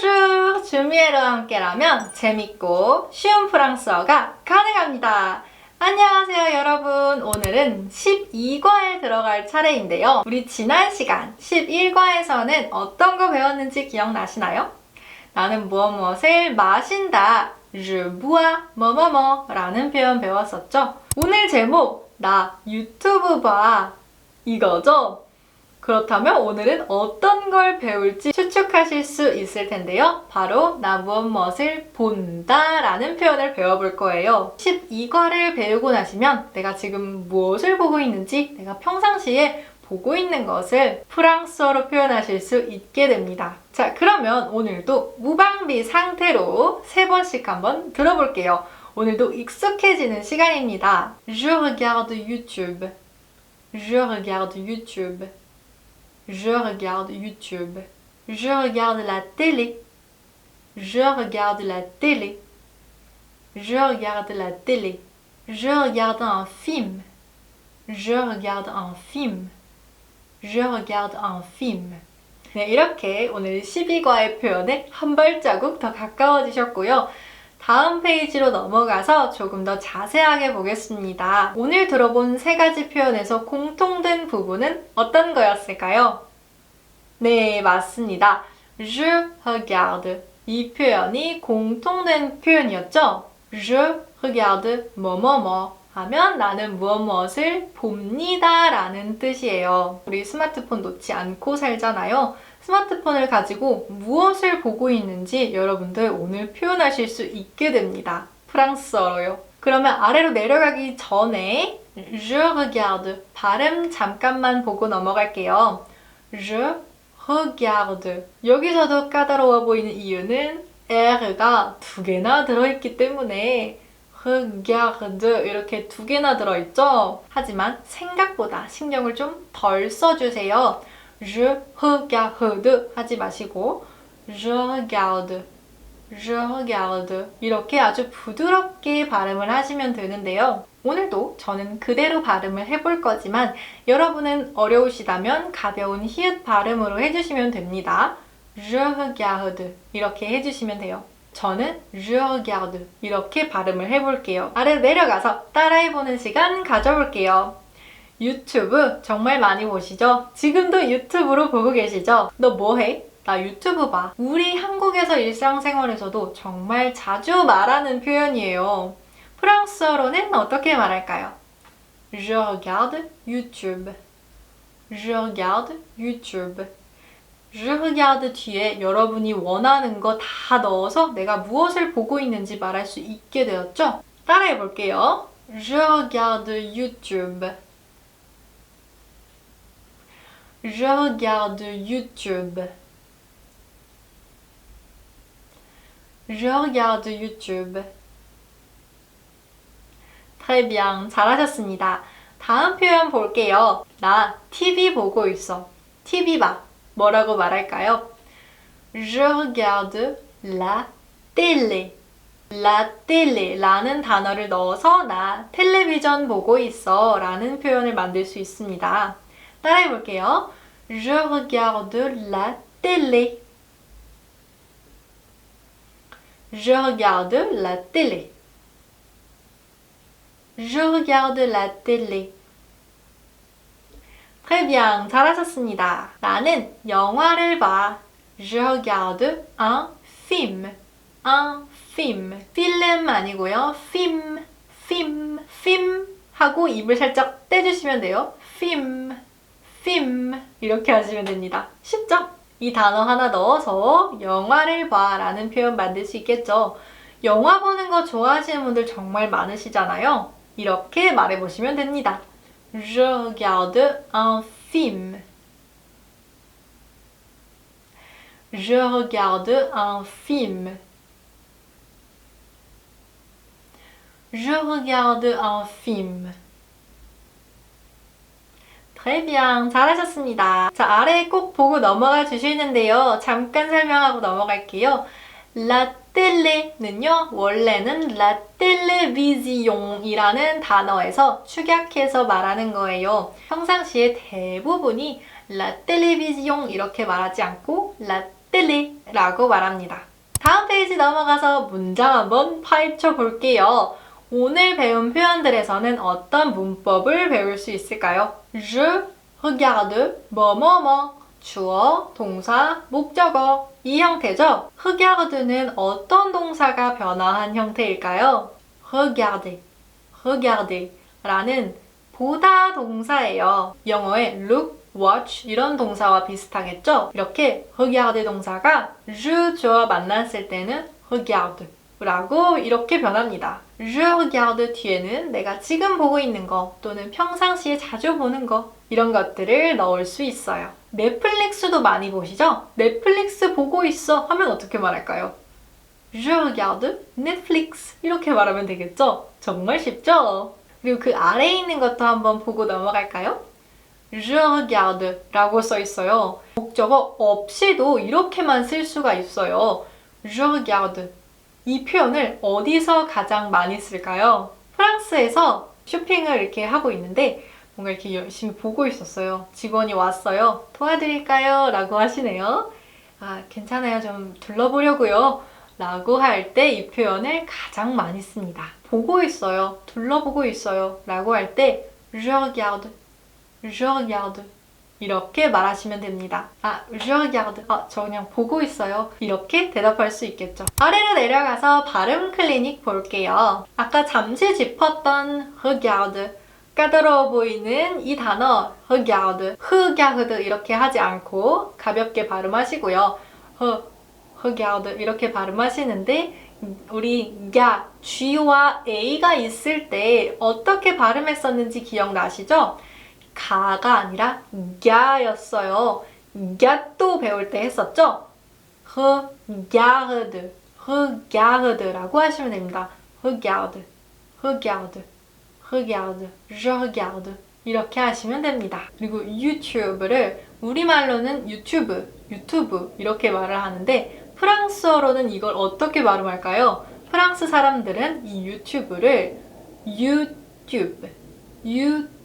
Bonjour! 주미애랑 함께라면 재밌고 쉬운 프랑스어가 가능합니다. 안녕하세요 여러분. 오늘은 12과에 들어갈 차례인데요. 우리 지난 시간 11과에서는 어떤 거 배웠는지 기억나시나요? 나는 무엇 무엇을 마신다. Je bois 뭐뭐뭐 라는 표현 배웠었죠? 오늘 제목 나 유튜브 봐 이거죠? 그렇다면 오늘은 어떤 걸 배울지 추측하실 수 있을 텐데요. 바로 나 무엇 무엇을 본다 라는 표현을 배워볼 거예요. 12과를 배우고 나시면 내가 지금 무엇을 보고 있는지 내가 평상시에 보고 있는 것을 프랑스어로 표현하실 수 있게 됩니다. 자, 그러면 오늘도 무방비 상태로 세 번씩 한번 들어볼게요. 오늘도 익숙해지는 시간입니다. Je regarde YouTube. Je regarde YouTube. Je regarde YouTube. Je regarde la télé. Je regarde la télé. Je regarde la télé. Je regarde un film. Je regarde un film. Je regarde un film. 네, 이렇게 오늘 12과의 표현에 한 발자국 더 가까워지셨고요. 다음 페이지로 넘어가서 조금 더 자세하게 보겠습니다. 오늘 들어본 세 가지 표현에서 공통된 부분은 어떤 거였을까요? 네, 맞습니다. Je regarde. 이 표현이 공통된 표현이었죠? Je regarde 뭐뭐뭐 하면 나는 무엇 무엇을 봅니다 라는 뜻이에요. 우리 스마트폰 놓지 않고 살잖아요. 스마트폰을 가지고 무엇을 보고 있는지 여러분들 오늘 표현하실 수 있게 됩니다. 프랑스어로요. 그러면 아래로 내려가기 전에 je regarde 발음 잠깐만 보고 넘어갈게요. je regarde 여기서도 까다로워 보이는 이유는 R가 두 개나 들어있기 때문에 regarde 이렇게 두 개나 들어있죠? 하지만 생각보다 신경을 좀 덜 써주세요. Je regarde 하지 마시고 je regarde, je regarde 이렇게 아주 부드럽게 발음을 하시면 되는데요. 오늘도 저는 그대로 발음을 해볼 거지만 여러분은 어려우시다면 가벼운 히읗 발음으로 해주시면 됩니다. je regarde 이렇게 해주시면 돼요. 저는 je regarde 이렇게 발음을 해볼게요. 아래로 내려가서 따라해보는 시간 가져볼게요. 유튜브 정말 많이 보시죠? 지금도 유튜브로 보고 계시죠? 너 뭐해? 나 유튜브 봐. 우리 한국에서 일상생활에서도 정말 자주 말하는 표현이에요. 프랑스어로는 어떻게 말할까요? Je regarde YouTube. Je regarde YouTube. Je regarde 뒤에 여러분이 원하는 거 다 넣어서 내가 무엇을 보고 있는지 말할 수 있게 되었죠? 따라해 볼게요. Je regarde YouTube. Je regarde YouTube. Je regarde YouTube. Très bien. 잘하셨습니다. 다음 표현 볼게요. 나 TV 보고 있어. TV 봐. 뭐라고 말할까요? Je regarde la télé. la télé 라는 단어를 넣어서 나 텔레비전 보고 있어 라는 표현을 만들 수 있습니다. 따라해 볼게요. Je regarde la télé. Je regarde la télé. Je regarde la télé. Très bien. 잘하셨습니다. 나는 영화를 봐. Je regarde un film. un film. 필름 아니고요. film, film, film 하고 입을 살짝 떼주시면 돼요. film, film 이렇게 하시면 됩니다. 쉽죠? 이 단어 하나 넣어서 영화를 봐 라는 표현 만들 수 있겠죠. 영화 보는 거 좋아하시는 분들 정말 많으시잖아요. 이렇게 말해보시면 됩니다. Je regarde un film. Je regarde un film. Je regarde un film. Bien. 잘하셨습니다. 자, 아래에 꼭 보고 넘어가 주시는데요. 잠깐 설명하고 넘어갈게요. Télé는요, 원래는 télévision이라는 단어에서 축약해서 말하는 거예요. 평상시에 대부분이 télévision 이렇게 말하지 않고 la télé 라고 말합니다. 다음 페이지 넘어가서 문장 한번 파헤쳐 볼게요. 오늘 배운 표현들에서는 어떤 문법을 배울 수 있을까요? Je regarde 뭐뭐뭐 주어, 동사, 목적어 이 형태죠. regarde는 어떤 동사가 변화한 형태일까요? regarder, regarder 라는 보다 동사예요. 영어의 look, watch 이런 동사와 비슷하겠죠? 이렇게 regarder 동사가 je 주어 만났을 때는 regarde 라고 이렇게 변합니다. Je regarde 뒤에는 내가 지금 보고 있는 거 또는 평상시에 자주 보는 거 이런 것들을 넣을 수 있어요. 넷플릭스도 많이 보시죠? 넷플릭스 보고 있어 하면 어떻게 말할까요? Je regarde Netflix 이렇게 말하면 되겠죠? 정말 쉽죠? 그리고 그 아래에 있는 것도 한번 보고 넘어갈까요? Je regarde 라고 써 있어요. 목적어 없이도 이렇게만 쓸 수가 있어요. Je regarde 이 표현을 어디서 가장 많이 쓸까요? 프랑스에서 쇼핑을 이렇게 하고 있는데 뭔가 이렇게 열심히 보고 있었어요. 직원이 왔어요. 도와드릴까요? 라고 하시네요. 아, 괜찮아요. 좀 둘러보려고요. 라고 할 때 이 표현을 가장 많이 씁니다. 보고 있어요. 둘러보고 있어요. 라고 할 때 je regarde, je regarde 이렇게 말하시면 됩니다. 아, je regarde. 아, 저 그냥 보고 있어요. 이렇게 대답할 수 있겠죠. 아래로 내려가서 발음 클리닉 볼게요. 아까 잠시 짚었던 regarde. 까다로워 보이는 이 단어 regarde, regarde 이렇게 하지 않고 가볍게 발음하시고요. re, regarde 이렇게 발음하시는데 우리 가, G와 A가 있을 때 어떻게 발음했었는지 기억나시죠? 가가 아니라 갸였어요. 갸또 배울 때 했었죠? regarde, regarde라고 하시면 됩니다. regarde, regarde, je regarde 이렇게 하시면 됩니다. 그리고 유튜브를 우리말로는 유튜브, 유튜브 이렇게 말을 하는데 프랑스어로는 이걸 어떻게 발음할까요? 프랑스 사람들은 이 유튜브를 유튜브, 유튜브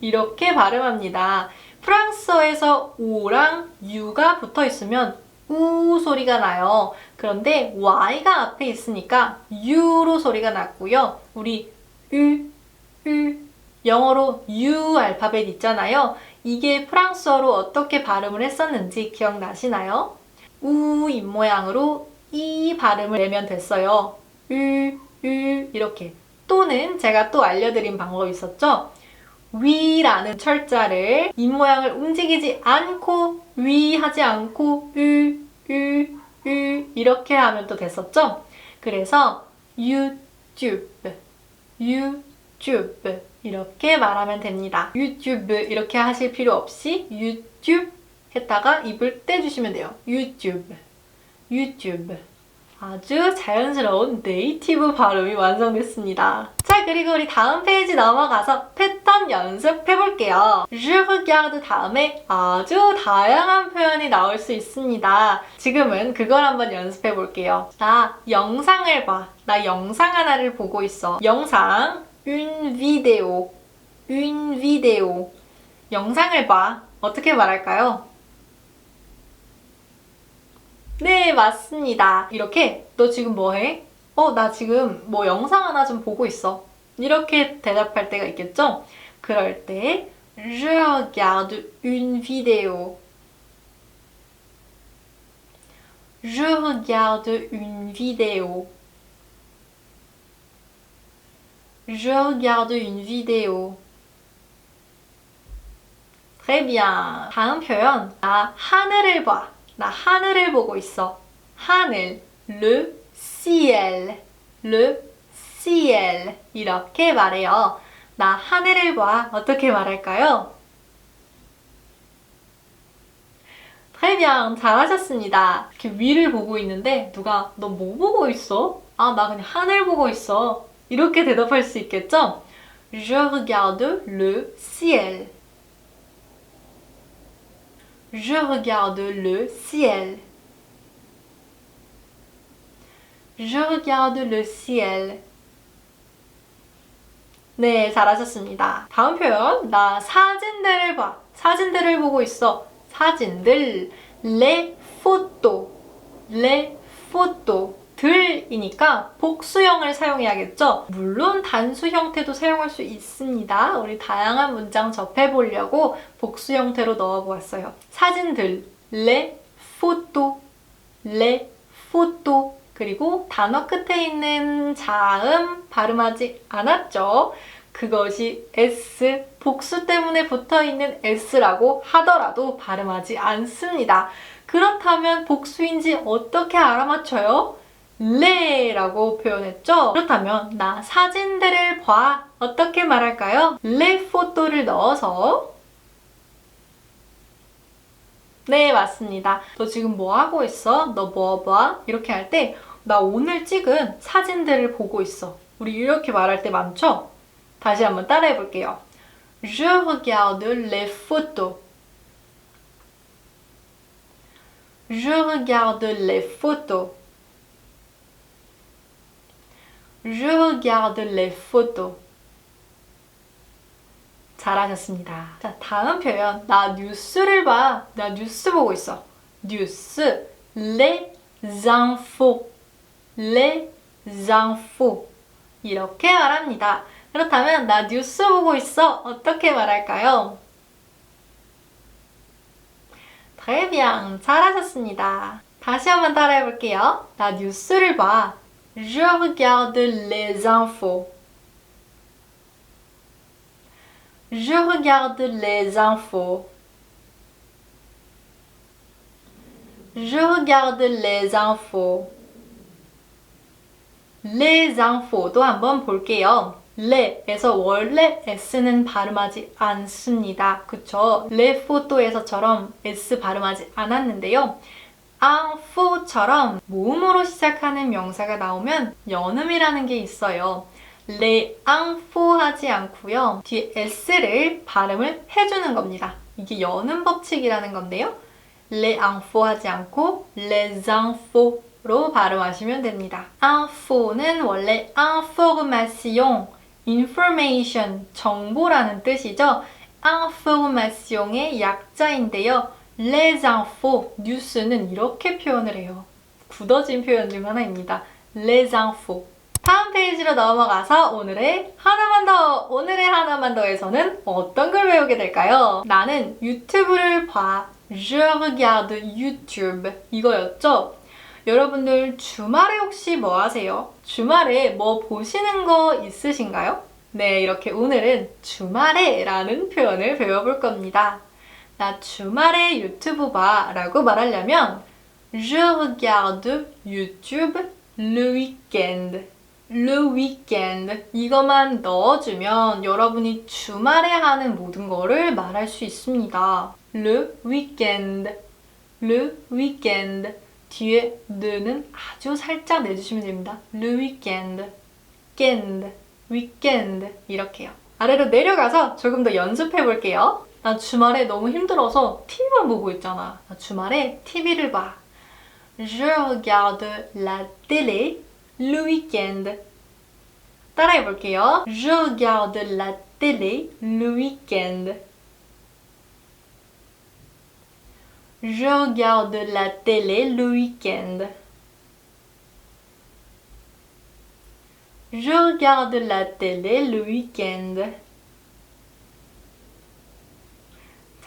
이렇게 발음합니다. 프랑스어에서 오랑 유가 붙어 있으면 우 소리가 나요. 그런데 y가 앞에 있으니까 u로 소리가 났고요. 우리 으, 으, 영어로 U 알파벳 있잖아요. 이게 프랑스어로 어떻게 발음을 했었는지 기억나시나요? 우 입모양으로 이 발음을 내면 됐어요. 으, 으 이렇게. 또는 제가 또 알려드린 방법이 있었죠? 위라는 철자를 입모양을 움직이지 않고 위 하지 않고 으, 으, 으 이렇게 하면 또 됐었죠? 그래서 유튜브, 유튜브 이렇게 말하면 됩니다. 유튜브 이렇게 하실 필요 없이 유튜브 했다가 입을 떼주시면 돼요. 유튜브, 유튜브. 아주 자연스러운 네이티브 발음이 완성됐습니다. 자, 그리고 우리 다음 페이지 넘어가서 패턴 연습해 볼게요. Je regarde 다음에 아주 다양한 표현이 나올 수 있습니다. 지금은 그걸 한번 연습해 볼게요. 나 영상을 봐. 나 영상 하나를 보고 있어. 영상, une vidéo, une vidéo. 영상을 봐. 어떻게 말할까요? 네, 맞습니다. 이렇게 너 지금 뭐 해? 어, 나 지금 뭐 영상 하나 좀 보고 있어. 이렇게 대답할 때가 있겠죠? 그럴 때 Je regarde une vidéo. Je regarde une vidéo. Je regarde une vidéo. Très bien. 다음 표현. 나 하늘을 봐. 나 하늘을 보고 있어. 하늘. Le ciel. Le ciel. 이렇게 말해요. 나 하늘을 봐. 어떻게 말할까요? Très bien. 잘하셨습니다. 이렇게 위를 보고 있는데 누가 너 뭐 보고 있어? 아, 나 그냥 하늘 보고 있어. 이렇게 대답할 수 있겠죠? Je regarde le ciel. Je regarde le ciel. Je regarde le ciel. 네, 잘하셨습니다. 다음 표현. 나 사진들을 봐. 사진들을 보고 있어. 사진들. les photos, les photos. 들이니까 복수형을 사용해야겠죠? 물론 단수 형태도 사용할 수 있습니다. 우리 다양한 문장 접해보려고 복수 형태로 넣어보았어요. 사진들, les photos, les photos. 그리고 단어 끝에 있는 자음 발음하지 않았죠? 그것이 S, 복수 때문에 붙어 있는 S라고 하더라도 발음하지 않습니다. 그렇다면 복수인지 어떻게 알아맞혀요? 레라고 표현했죠? 그렇다면 나 사진들을 봐. 어떻게 말할까요? 레 포토를 넣어서 네, 맞습니다. 너 지금 뭐 하고 있어? 너 뭐 봐? 이렇게 할 때 나 오늘 찍은 사진들을 보고 있어. 우리 이렇게 말할 때 많죠? 다시 한번 따라해 볼게요. Je regarde les photos. Je regarde les photos. Je regarde les photos. 잘하셨습니다. 자, 다음 표현. 나 뉴스를 봐. 나 뉴스 보고 있어. 뉴스. Les infos. Les infos. 이렇게 말합니다. 그렇다면 나 뉴스 보고 있어. 어떻게 말할까요? Très bien. 잘하셨습니다. 다시 한번 따라해 볼게요. 나 뉴스를 봐. Je regarde les infos. Je regarde les infos. Je regarde les infos. les infos도 한번 볼게요. 레에서 원래 s는 발음하지 않습니다. 그쵸? 레 포토에서처럼 s 발음하지 않았는데요. Inf오처럼 모음으로 시작하는 명사가 나오면 연음이라는 게 있어요. 레 info 하지 않고요. 뒤에 s를 발음을 해주는 겁니다. 이게 연음 법칙이라는 건데요. 레 info 하지 않고 infos 로 발음하시면 됩니다. info는 원래 information, information, 정보라는 뜻이죠. information의 약자인데요. Les infos, 뉴스는 이렇게 표현을 해요. 굳어진 표현 중 하나입니다. les infos. 다음 페이지로 넘어가서 오늘의 하나만 더, 오늘의 하나만 더에서는 어떤 걸 배우게 될까요? 나는 유튜브를 봐. Je regarde YouTube. 이거였죠? 여러분들 주말에 혹시 뭐 하세요? 주말에 뭐 보시는 거 있으신가요? 네, 이렇게 오늘은 주말에 라는 표현을 배워볼 겁니다. 나 주말에 유튜브 봐 라고 말하려면 Je regarde YouTube le weekend. le weekend. 이것만 넣어주면 여러분이 주말에 하는 모든 거를 말할 수 있습니다. le weekend. le weekend. 뒤에 느는 아주 살짝 내주시면 됩니다. le weekend, weekend, weekend 이렇게요. 아래로 내려가서 조금 더 연습해 볼게요. 나 주말에 너무 힘들어서 TV만 보고 있잖아. 나 주말에 TV를 봐. Je regarde la télé le weekend. 따라해 볼게요. Je regarde la télé le weekend. Je regarde la télé le week-end. Je regarde la télé le week-end.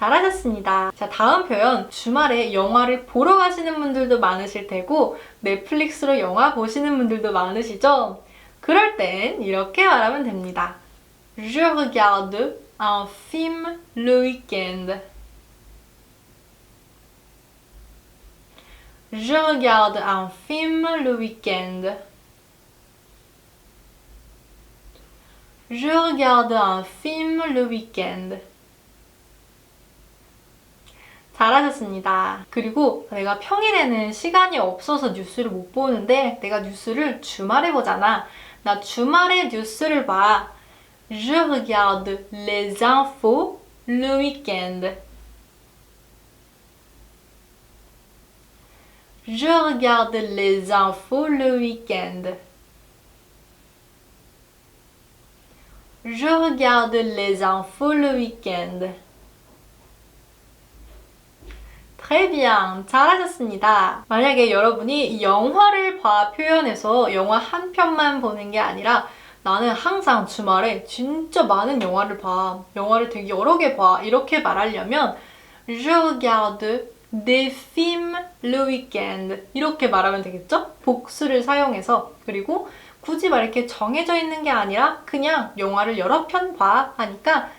잘하셨습니다. 자, 다음 표현. 주말에 영화를 보러 가시는 분들도 많으실 테고, 넷플릭스로 영화 보시는 분들도 많으시죠? 그럴 땐 이렇게 말하면 됩니다. Je regarde un film le week-end. Je regarde un film le week-end. Je regarde un film le week-end. 잘하셨습니다. 그리고 내가 평일에는 시간이 없어서 뉴스를 못 보는데 내가 뉴스를 주말에 보잖아. 나 주말에 뉴스를 봐. Je regarde les infos le week-end. Je regarde les infos le week-end. Je regarde les infos le week-end. Bien. 잘하셨습니다. 만약에 여러분이 영화를 봐 표현해서 영화 한 편만 보는 게 아니라 나는 항상 주말에 진짜 많은 영화를 봐. 영화를 되게 여러 개 봐. 이렇게 말하려면 Je regarde des films le weekend. 이렇게 말하면 되겠죠? 복수를 사용해서. 그리고 굳이 막 이렇게 정해져 있는 게 아니라 그냥 영화를 여러 편 봐. 하니까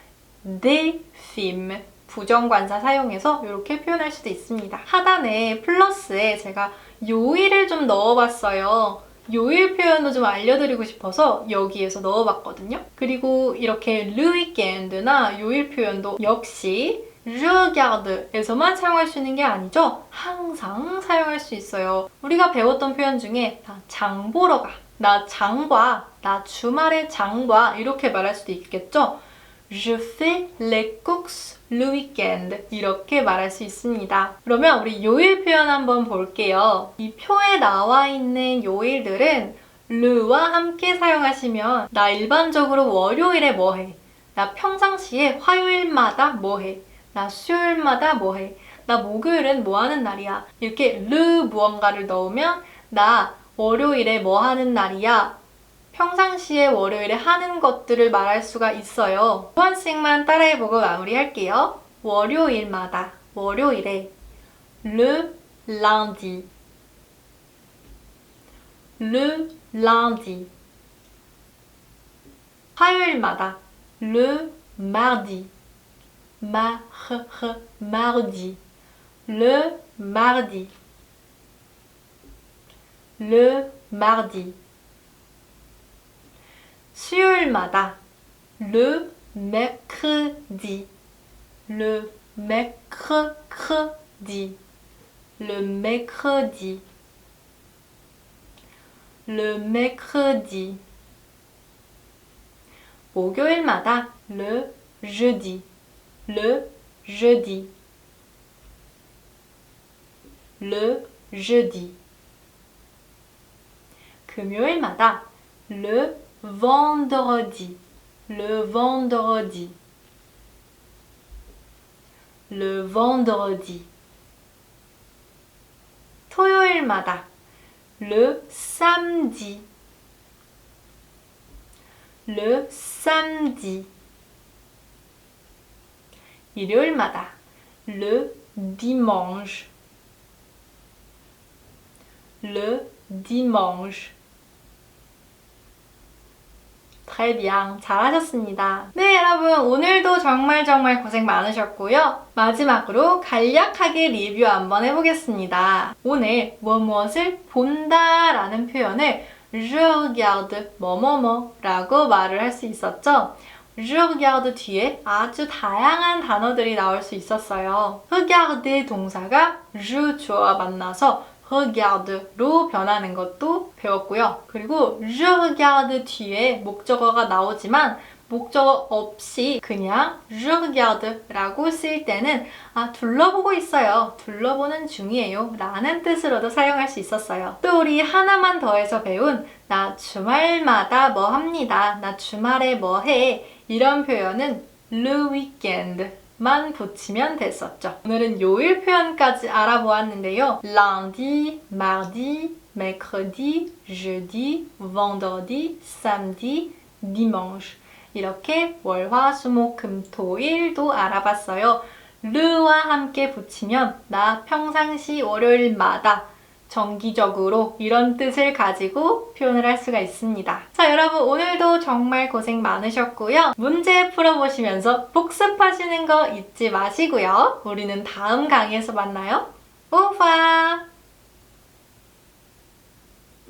des films. 부정관사 사용해서 이렇게 표현할 수도 있습니다. 하단에 플러스에 제가 요일을 좀 넣어봤어요. 요일 표현도 좀 알려드리고 싶어서 여기에서 넣어봤거든요. 그리고 이렇게 weekend나 요일 표현도 역시 regarde에서만 사용할 수 있는 게 아니죠. 항상 사용할 수 있어요. 우리가 배웠던 표현 중에 나장 보러 가, 나 장 봐, 나 주말에 장 봐 이렇게 말할 수도 있겠죠. Je fais les courses le weekend 이렇게 말할 수 있습니다. 그러면 우리 요일 표현 한번 볼게요. 이 표에 나와 있는 요일들은 르와 함께 사용하시면 나 일반적으로 월요일에 뭐 해? 나 평상시에 화요일마다 뭐 해? 나 수요일마다 뭐 해? 나 목요일은 뭐 하는 날이야? 이렇게 르 무언가를 넣으면 나 월요일에 뭐 하는 날이야? 평상시에 월요일에 하는 것들을 말할 수가 있어요. 한 번씩만 따라해보고 마무리할게요. 월요일마다, 월요일에 le lundi, le lundi. 화요일마다 le mardi, ma, h, mardi, le mardi, le mardi. 수요일마다 le mercredi, le mercredi, le mercredi, le mercredi. 목요일마다 le jeudi, le jeudi, le jeudi. 금요일마다 le vendredi, le vendredi, le vendredi. 토요일마다 le samedi, le samedi. 일요일마다 le dimanche, le dimanche. Bien. 잘하셨습니다. 네, 여러분. 오늘도 정말 정말 고생 많으셨고요. 마지막으로 간략하게 리뷰 한번 해보겠습니다. 오늘 무엇 무엇을 본다 라는 표현을 regarde 뭐뭐뭐 라고 말을 할 수 있었죠. regarde 뒤에 아주 다양한 단어들이 나올 수 있었어요. regarde 동사가 je 주어와 만나서 regarde로 변하는 것도 배웠고요. 그리고 je regarde 뒤에 목적어가 나오지만 목적어 없이 그냥 je regarde라고 쓸 때는 아 둘러보고 있어요. 둘러보는 중이에요. 라는 뜻으로도 사용할 수 있었어요. 또 우리 하나만 더해서 배운 나 주말마다 뭐 합니다. 나 주말에 뭐 해. 이런 표현은 le weekend 만 붙이면 됐었죠. 오늘은 요일 표현까지 알아보았는데요. lundi, mardi, mercredi, jeudi, vendredi, samedi, dimanche 이렇게 월, 화, 수, 목, 금, 토, 일도 알아봤어요. 르와 함께 붙이면 나 평상시 월요일마다 정기적으로 이런 뜻을 가지고 표현을 할 수가 있습니다. 자, 여러분 오늘도 정말 고생 많으셨고요. 문제 풀어보시면서 복습하시는 거 잊지 마시고요. 우리는 다음 강의에서 만나요. 오빠!